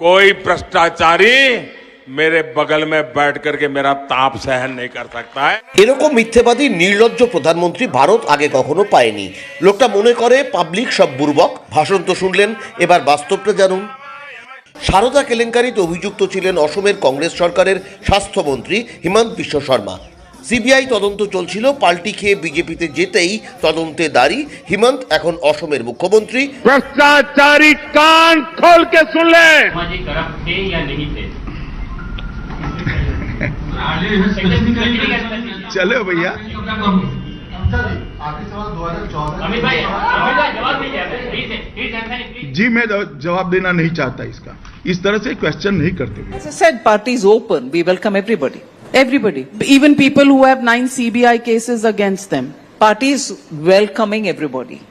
कोई भ्रष्टाचारी मेरे बगल में बैठ करके मेरा ताप सहन नहीं कर सकता है এরকম মিথ্যেবাদী নির্লজ্জ প্রধানমন্ত্রী ভারত আগে কখনো পায়নি লোকটা মনে করে পাবলিক সব বুর্বক ভাষণ তো শুনলেন এবার বাস্তবটা জানুন সারদা কেলেঙ্কারিতে অভিযুক্ত ছিলেন অসমের কংগ্রেস সরকারের স্বাস্থ্যমন্ত্রী হিমন্ত বিশ্ব শর্মা সিবিআই তদন্ত চলছিল পাল্টি খেয়ে বিজেপিতে যেতেই তদন্তে দাঁড়ি হিমন্ত এখন অসমের মুখ্যমন্ত্রী भ्रष्टाचारी कान खोल के सुन ले शर्मा जी करप्ट थे या नहीं थे चलो भैया अमित भाई अमित भाई जवाब दीजिए please please answer please ji मैं जवाब देना नहीं चाहता इसका इस तरह से क्वेश्चन नहीं करते As I said, party is open. We welcome everybody. Everybody. Even people who have nine CBI cases against them. Party is welcoming everybody.